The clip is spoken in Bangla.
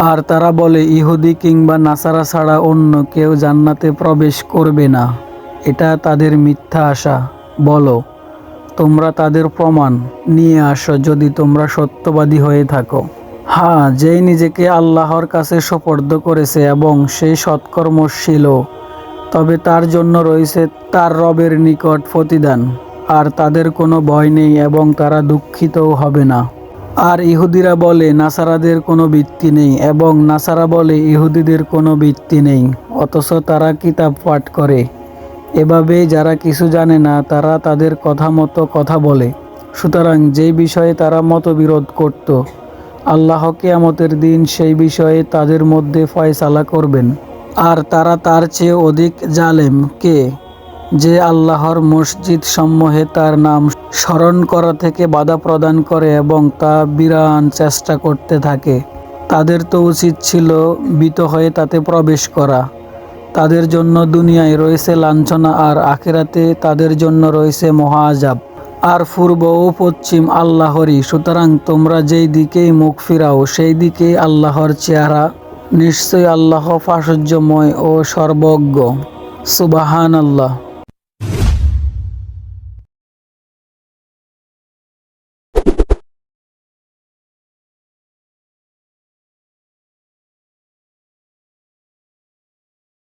আর তারা বলে, ইহুদি কিংবা নাসারা ছাড়া অন্য কেউ জান্নাতে প্রবেশ করবে না। এটা তাদের মিথ্যা আশা। বলো, তোমরা তাদের প্রমাণ নিয়ে আসো যদি তোমরা সত্যবাদী হয়ে থাকো। হ্যাঁ যেই নিজেকে আল্লাহর কাছে সোপর্দ করেছে এবং সেই সৎকর্মশীল, তবে তার জন্য রয়েছে তার রবের নিকট প্রতিদান। আর তাদের কোনো ভয় নেই এবং তারা দুঃখিতও হবে না। আর ইহুদিরা বলে, নাসারাদের কোনো বৃত্তি নেই এবং নাসারা বলে, ইহুদিদের কোনো বৃত্তি নেই, অথচ তারা কিতাব পাঠ করে। এভাবে যারা কিছু জানে না, তারা তাদের কথা মতো কথা বলে। সুতরাং যেই বিষয়ে তারা মতবিরোধ করত, আল্লাহ কেয়ামতের দিন সেই বিষয়ে তাদের মধ্যে ফয়সালা করবেন। আর তারা তার চেয়ে অধিক জালেম কে? যে আল্লাহর মসজিদ সমূহে তার নাম স্মরণ করা থেকে বাধা প্রদান করে এবং তা বিরান চেষ্টা করতে থাকে। তাদের তো উচিত ছিল বিত হয়ে তাতে প্রবেশ করা। তাদের জন্য দুনিয়ায় রয়েছে লাঞ্ছনা আর আখেরাতে তাদের জন্য রয়েছে মহাজাব। আর পূর্ব ও পশ্চিম আল্লাহরই, সুতরাং তোমরা যেই দিকেই মুখ ফিরাও, সেই দিকেই আল্লাহর চেহারা নিশ্চয়ই আল্লাহ প্রাচুর্যময় ও সর্বজ্ঞ। সুবাহান আল্লাহ